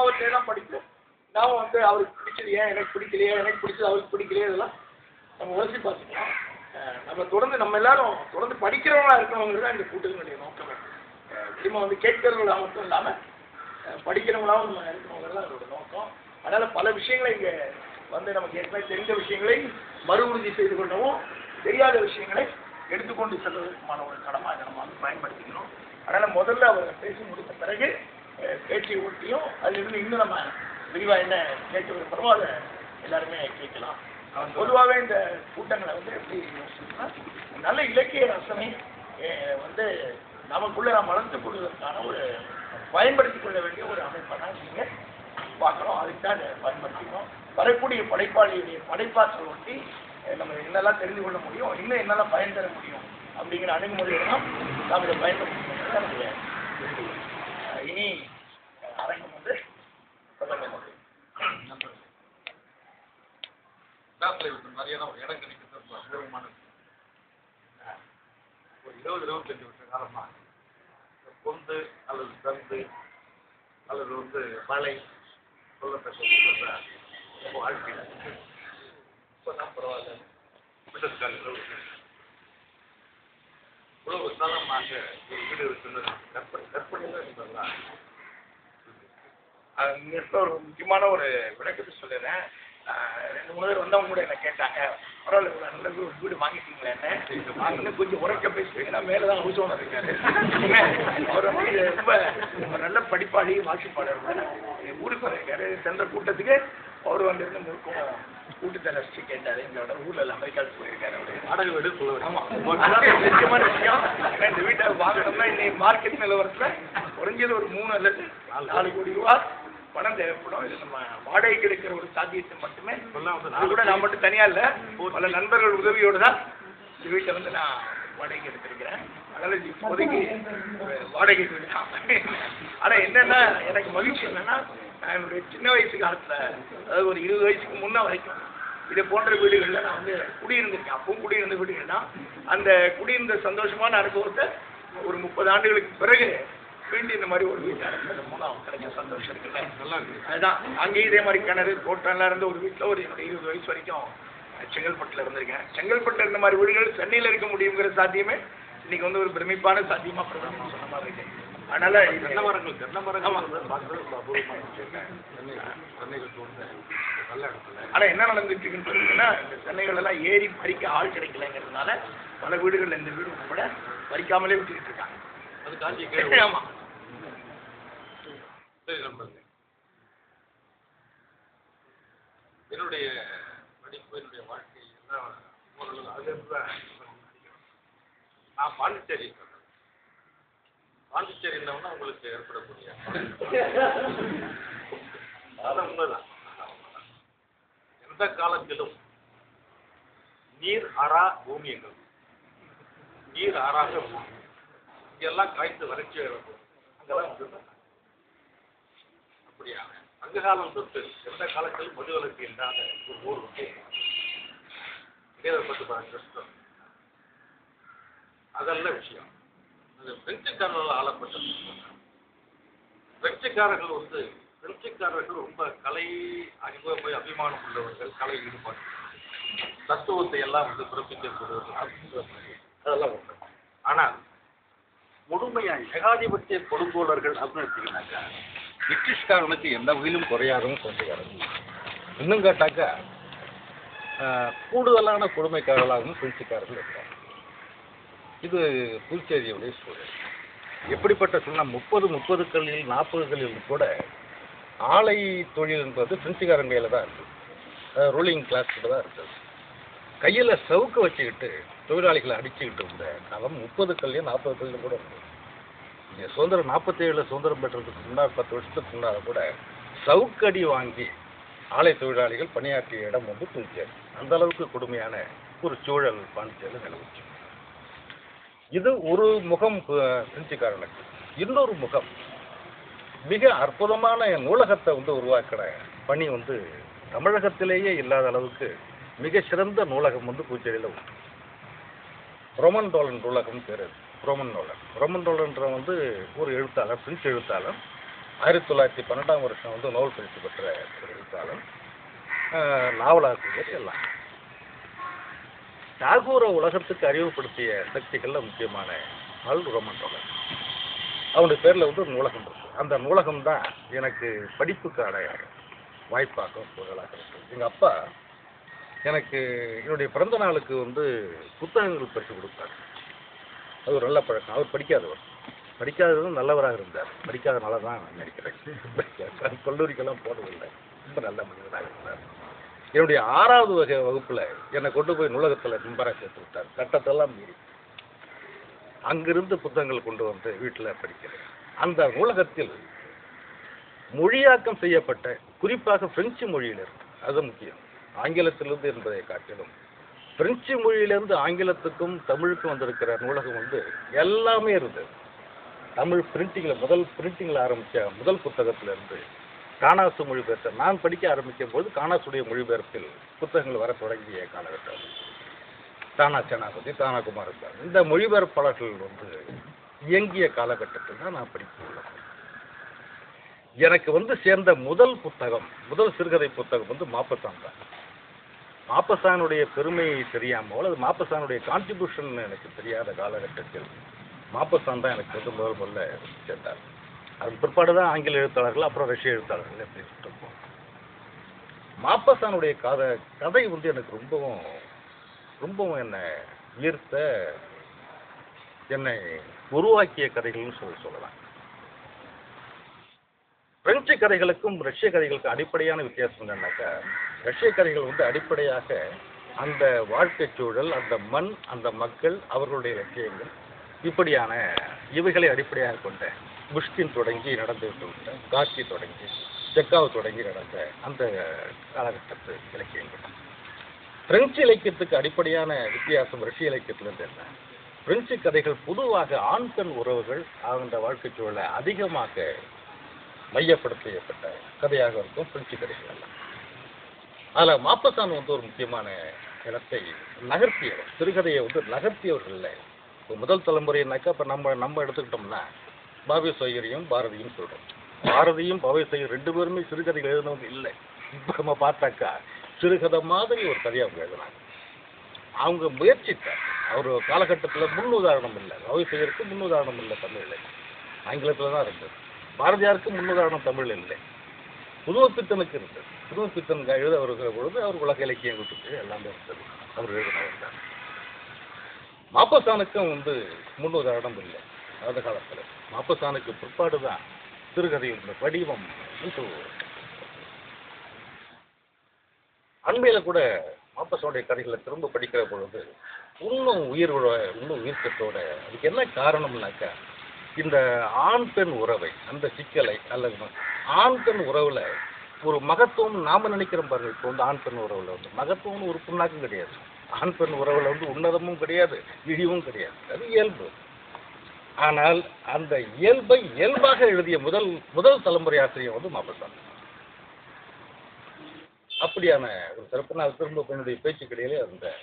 அம்மாவற்றை தான் படிப்போம். நாம வந்து அவருக்கு பிடிச்சது எனக்கு பிடிக்கலையே எனக்கு பிடிச்சது அவருக்கு பிடிக்கலையே இதெல்லாம் நம்ம உழைச்சி பார்த்துக்கலாம். நம்ம தொடர்ந்து நம்ம எல்லாரும் தொடர்ந்து படிக்கிறவங்களா இருக்கிறவங்க தான் இந்த கூட்டத்தினுடைய நோக்கம். திரும்ப வந்து கேட்கிறவங்களா மட்டும் இல்லாமல் படிக்கிறவங்களாவும் நம்ம இருக்கிறவங்க தான் அதோட நோக்கம். அதனால் பல விஷயங்களை இங்கே வந்து நமக்கு ஏற்கனவே தெரிந்த விஷயங்களை மறு உறுதி செய்து கொள்ளவும் தெரியாத விஷயங்களை எடுத்துக்கொண்டு செல்வதற்குமான ஒரு கடமை அதை நம்ம வந்து பயன்படுத்திக்கணும். அதனால் முதல்ல அவர் பேசி முடித்த பிறகு பேச்சை ஒட்டியும் அதிலிருந்து இன்னும் நம்ம விரிவாக என்ன கேட்க விரும்புகிறோமோ அதை எல்லாருமே கேட்கலாம். பொதுவாகவே இந்த கூட்டங்களை வந்து எப்படி யோசிச்சோம்னா, நல்ல இலக்கிய ரசனை வந்து நமக்குள்ள நாம் வளர்த்துக் கொள்வதற்கான ஒரு பயன்படுத்திக் கொள்ள வேண்டிய ஒரு அமைப்பை தான் நீங்கள் பார்க்குறோம் அதுக்கு தான் அதை பயன்படுத்திக்கணும். வரக்கூடிய படைப்பாளியுடைய படைப்பாற்றல் ஒட்டி நம்ம என்னெல்லாம் தெரிந்து கொள்ள முடியும் இன்னும் என்னெல்லாம் பயன் தர முடியும் அப்படிங்கிற அணுகுமுறையை தான் நாம் இதை பயன்படுத்திக்கணும் இனி கிளாஸ்ல இந்த மாதிரியான ஒரு இடம் கிடைக்கிறது. ரொம்ப அபூர்வமான ஒரு இருபது இருபத்தஞ்சு வருஷ காலமா இந்த பொந்து அல்லது தந்து அல்லது வந்து மழை சொல்லத்தக்க சொல்ற நம்ம வாழ்க்கையில இப்பதான் பரவாயில்ல. விட்டதுக்காக இவ்வளவு காலமாக ஒரு வீடு இருக்குன்னு கற்பனை கற்பனை தான் இருந்ததெல்லாம் ஒரு முக்கியமான ஒரு விளக்கத்தை சொல்லிடுறேன். ரெண்டு மூணு பேர் வந்தவங்க கூட என்ன கேட்டாங்க. பரவாயில்ல நல்ல வீடு வீடு வாங்கிட்டீங்களா என்ன? இன்னும் கொஞ்சம் உரைக்க பேசுவீங்கன்னா மேலே தான் ஹவுஸ் ஓனர் இருக்காரு அவர் வந்து ரொம்ப நல்ல படிப்பாளி வாசிப்பாளர். ஊருக்கு வந்திருக்காரு சென்ற கூட்டத்துக்கு அவர் வந்து இருந்து முழுக்கும் கூட்டத்தை ரசிச்சு கேட்டாரு. எங்களோட ஊர்ல அமெரிக்காவுக்கு போயிருக்காரு அவரு. வாடகை வீடு அதான் முக்கியமான விஷயம். ஏன்னா இந்த வீட்டை வாங்கணும்னா இன்னைக்கு மார்க்கெட் நிலவரத்துல குறைஞ்சது ஒரு மூணு அல்லது நாலு கோடி ரூபாய் பணம் தேவைப்படும். இது நம்ம வாடகைக்கு எடுக்கிற ஒரு சாத்தியத்தை மட்டுமே அது கூட நான் மட்டும் தனியா இல்ல. பல நண்பர்கள் உதவியோட தான் இந்த வீட்டை வந்து நான் வாடகைக்கு எடுத்திருக்கிறேன். அதனால இப்போதைக்கு வாடகை வீடு தான். ஆனா என்னன்னா எனக்கு மகிழ்ச்சி என்னன்னா நான் என்னுடைய சின்ன வயசு காலத்துல அதாவது ஒரு இருபது வயசுக்கு முன்ன வரைக்கும் இது போன்ற வீடுகளில் நான் வந்து குடியிருந்திருக்கேன். அப்பவும் குடியிருந்த வீடுகள் தான். அந்த குடியிருந்த சந்தோஷமான அனுபவத்தை ஒரு முப்பது ஆண்டுகளுக்கு பிறகு மீண்டும் இந்த மாதிரி ஒரு வீட்டில் இருக்கிறது மூலம் கிடைச்ச சந்தோஷம் இருக்குல்ல அதுதான் அங்கேயும் இதே மாதிரி கிணறு தோட்டம்லாம் இருந்த ஒரு வீட்டில் ஒரு இருபது வயசு வரைக்கும் செங்கல்பட்டில் இருந்திருக்கேன். செங்கல்பட்டில் இருந்த மாதிரி வீடுகள் சென்னையில் இருக்க முடியுங்கிற சாத்தியமே இன்னைக்கு வந்து ஒரு பிரமிப்பான சாத்தியமா பிரதமர் சொன்ன மாதிரி இருக்கு. அதனால தென்னை மரங்கள் தென்னை மரங்கள் ஆமா. வந்து பார்க்கறது ரொம்ப அபூர்வமான விஷயம் சென்னை சென்னையில் தோன்ற நல்ல இடத்துல. ஆனா என்ன நடந்துட்டு இருக்குன்னு சொல்லிட்டுன்னா இந்த சென்னைகள் எல்லாம் ஏறி பறிக்க ஆள் கிடைக்கலங்கிறதுனால பல வீடுகள்ல இந்த வீடு உட்பட பறிக்காமலே விட்டுக்கிட்டு இருக்காங்க. அது காஞ்சி சரி நண்பர்களே என்னுடைய படிப்பு என்னுடைய வாழ்க்கை எல்லாம் ஓரளவு அதிலிருந்து தான் நான் பாண்டிச்சேரி சொன்னேன் பாண்டிச்சேரி என்னன்னா உங்களுக்கு ஏற்படக்கூடிய அதான் உண்மைதான். எந்த காலத்திலும் நீர் ஆறா பூமி எங்கள் நீர் ஆறாக பூமி. இங்கெல்லாம் காய்ந்து வறட்சி இருக்கும் அங்கெல்லாம் அப்படியாக. அப்படியா அங்க காலம் தொட்டு எந்த காலத்திலும் மதுவிலக்கு இல்லாத ஒரு ஊர் வந்து பத்து அதெல்லாம் அதல்ல விஷயம். அது பிரெஞ்சுக்காரர்கள் ஆளப்பட்டது. பிரெஞ்சுக்காரர்கள் வந்து பிரெஞ்சுக்காரர்கள் ரொம்ப கலை அறிவு அபிமானம் உள்ளவர்கள் கலை ஈடுபாடு தத்துவத்தை எல்லாம் வந்து பிறப்பிக்கக்கூடியவர்கள் அதெல்லாம் உண்டு ஆனால் முழுமையா ஏகாதிபத்திய கொடுங்கோலர்கள் அப்படின்னு எடுத்தீங்கன்னாக்கா பிரிட்டிஷ்காரனுக்கு எந்த வகையிலும் குறையாதவங்க பிரெஞ்சுக்காரங்க இன்னும் கேட்டாக்கா கூடுதலான கொடுமைக்காரர்களாகவும் பிரெஞ்சுக்காரர்கள் இருக்காங்க. இது புதுச்சேரியுடைய சூழல். எப்படிப்பட்ட சொன்னால் முப்பது முப்பதுகளில் நாற்பதுகளில் கூட ஆலை தொழில் என்பது பிரெஞ்சுக்காரன் கையில் தான் இருக்குது ரூலிங் கிளாஸ்கிட்ட தான் இருக்குது கையில் சவுக்கு வச்சுக்கிட்டு தொழிலாளிகளை அடிச்சுக்கிட்டு இருந்த காலம் முப்பது கல்லையும் நாற்பது கல்லையும் கூட இருந்தது நீங்கள் சுதந்திரம் நாற்பத்தேழில் சுதந்திரம் பெற்றதுக்கு முன்னாடி பத்து வருஷத்துக்கு முன்னால் கூட சவுக்கடி வாங்கி ஆலை தொழிலாளிகள் பணியாற்றிய இடம் வந்து புதுச்சேரி. அந்த அளவுக்கு கொடுமையான ஒரு சூழல் பாண்டிச்சேரியில் நிலவுச்சு. இது ஒரு முகம் பு- இன்னொரு முகம் மிக அற்புதமான நூலகத்தை வந்து உருவாக்கின பணி வந்து தமிழகத்திலேயே இல்லாத அளவுக்கு மிக சிறந்த நூலகம் வந்து புதுச்சேரியில் உண்டு. ரொமன் டோலன் நூலகம் பேர் ரோமன் ரோலன் ரோமன் ரோலன்ற வந்து ஒரு எழுத்தாளர் பிரெஞ்சு எழுத்தாளர். ஆயிரத்தி தொள்ளாயிரத்தி பன்னெண்டாம் வருஷம் வந்து நோபல் பரிசு பெற்ற ஒரு எழுத்தாளர். நாவலாசிரியர் எல்லாம். டாகூரை உலகத்துக்கு அறிமுகப்படுத்திய சக்திகளில் முக்கியமான ஆள் ரோமன் ரோலன் அவனுடைய பேரில் வந்து ஒரு நூலகம் இருக்கு. அந்த நூலகம் தான் எனக்கு படிப்புக்கான வாய்ப்பாக புகழாக இருக்கு. எங்கள் அப்பா எனக்கு என்னுடைய பிறந்த நாளுக்கு வந்து புத்தகங்கள் பரிசு கொடுத்தாரு. அது ஒரு நல்ல பழக்கம். அவர் படிக்காதவர். படிக்காதவரும் நல்லவராக இருந்தார். படிக்காதனால தான் நான் நினைக்கிறேன். கல்லூரிக்கெல்லாம் போனதில்லை. ரொம்ப நல்ல மனிதனாக இருந்தார். என்னுடைய ஆறாவது வகை வகுப்பில் என்னை கொண்டு போய் நூலகத்தில் மெம்பராக சேர்த்து விட்டார். சட்டத்தெல்லாம் மீறி. அங்கிருந்து புத்தகங்கள் கொண்டு வந்து வீட்டில் படிக்கிறேன். அந்த நூலகத்தில் மொழியாக்கம் செய்யப்பட்ட குறிப்பாக பிரெஞ்சு மொழியிலிருந்து அது முக்கியம். ஆங்கிலத்திலிருந்து என்பதை காட்டிலும் பிரெஞ்சு மொழியிலேருந்து ஆங்கிலத்துக்கும் தமிழுக்கும் வந்திருக்கிற நூலகம் வந்து எல்லாமே இருந்தது. தமிழ் பிரிண்டிங்கில் முதல் பிரிண்டிங்கில் ஆரம்பித்த முதல் புத்தகத்திலிருந்து காணாசு மொழிபெயர்த்த நான் படிக்க ஆரம்பிக்கும் போது காணாசுடைய மொழிபெயர்ப்பில் புத்தகங்கள் வர தொடங்கிய காலகட்டம். தானா சேனாபதி தானா குமாரசாமி இந்த மொழிபெயர்ப்பாளர்கள் வந்து இயங்கிய காலகட்டத்தில் தான் நான் படித்துள்ளேன் எனக்கு வந்து சேர்ந்த முதல் புத்தகம் முதல் சிறுகதை புத்தகம் வந்து மாப்பத்தான் தான். மாப்பசானுடைய பெருமை தெரியாமல் அது மாப்பசானுடைய கான்ட்ரிபியூஷன் எனக்கு தெரியாத காலகட்டத்தில் மாப்பசான் தான் எனக்கு வந்து முதல் முதல்ல சேர்ந்தார் அதன் பிற்பாடு தான் ஆங்கில எழுத்தாளர்கள் அப்புறம் ரஷ்ய எழுத்தாளர்கள் எப்படி இருப்போம் மாப்பசானுடைய கதை கதை வந்து எனக்கு ரொம்பவும் ரொம்பவும் என்னை ஈர்த்த என்னை உருவாக்கிய கதைகள்னு சொல்லி சொல்லலாம். கதைகளுக்கும் ரஷ்ய கதைகளுக்கும் அடிப்படையான வித்தியாசம் என்னன்னாக்கா ரஷ்ய கதைகள் வந்து அடிப்படையாக அந்த வாழ்க்கை சூழல் அந்த மண் அந்த மக்கள் அவர்களுடைய லட்சியங்கள் இப்படியான இவைகளை அடிப்படையாக கொண்ட புஷ்கின் தொடங்கி நடந்து விட்ட காட்சி தொடங்கி செக்காவ் தொடங்கி நடந்த அந்த காலகட்டத்து இலக்கியங்கள். பிரெஞ்சு இலக்கியத்துக்கு அடிப்படையான வித்தியாசம் ரஷ்ய இலக்கியத்திலிருந்து என்ன? பிரெஞ்சு கதைகள் பொதுவாக ஆண் பெண் உறவுகள் அந்த வாழ்க்கை சூழலை அதிகமாக மையப்படுத்தப்பட்ட கதையாக இருக்கும் பிரெஞ்சு கதைகள் எல்லாம் அதில் மாப்பசான் வந்து ஒரு முக்கியமான இடத்தை நகர்த்தியவர் சிறுகதையை வந்து நகர்த்தியவர்கள் இல்லை. இப்போ முதல் தலைமுறைனாக்கா இப்போ நம்ம நம்ம எடுத்துக்கிட்டோம்னா பாபிய சோயரியும் பாரதியும் சொல்கிறோம் பாரதியும் பாபிய சோயர் ரெண்டு பேருமே சிறுகதைகள் எழுதினவங்க இல்லை. இப்போ நம்ம பார்த்தாக்கா சிறுகதை மாதிரி ஒரு கதையை அவங்க எழுதினாங்க அவங்க முயற்சித்தார். அவர் காலகட்டத்தில் முன்னுதாரணம் இல்லை. பாபிய சோயருக்கு முன்னுதாரணம் இல்லை தமிழில். ஆங்கிலத்தில் தான் இருந்தது. பாரதியாருக்கு முன்னுதாரணம் தமிழ் இல்லை. புதுவப்பித்தனுக்கு இருந்தது. புதுவப்பித்தன் எழுத வருகிற பொழுது அவர் உலக இலக்கியம் விட்டுட்டு எல்லாமே இருந்தது அவர் எழுதினார் தான் மாப்பசானுக்கும் வந்து முன்னுதாரணம் இல்லை. அந்த காலத்தில் மாப்பசானுக்கு பிற்பாடு தான் சிறுகதையின் வடிவம் அண்மையில் கூட மாப்பசானுடைய கதைகளை திரும்ப படிக்கிற பொழுது இன்னும் உயிரோட இன்னும் உயிர்க்கத்தோட அதுக்கு என்ன காரணம்னாக்கா இந்த ஆண் பெண் உறவை அந்த சிக்கலை அல்லது ஆண் பெண் உறவுல ஒரு மகத்துவம் நாம நினைக்கிறோம் பாருங்கள். இப்போ வந்து ஆண் பெண் உறவுல வந்து மகத்துவம்னு ஒரு புண்ணாக்கும் கிடையாது. ஆண் பெண் உறவுல வந்து உன்னதமும் கிடையாது இழிவும் கிடையாது. அது இயல்பு. ஆனால் அந்த இயல்பை இயல்பாக எழுதிய முதல் முதல் தலைமுறை ஆசிரியர் வந்து மாப்பசாமி அப்படியான ஒரு சிறப்பு நான் திரும்ப என்னுடைய பேச்சுக்கிடையிலே அந்த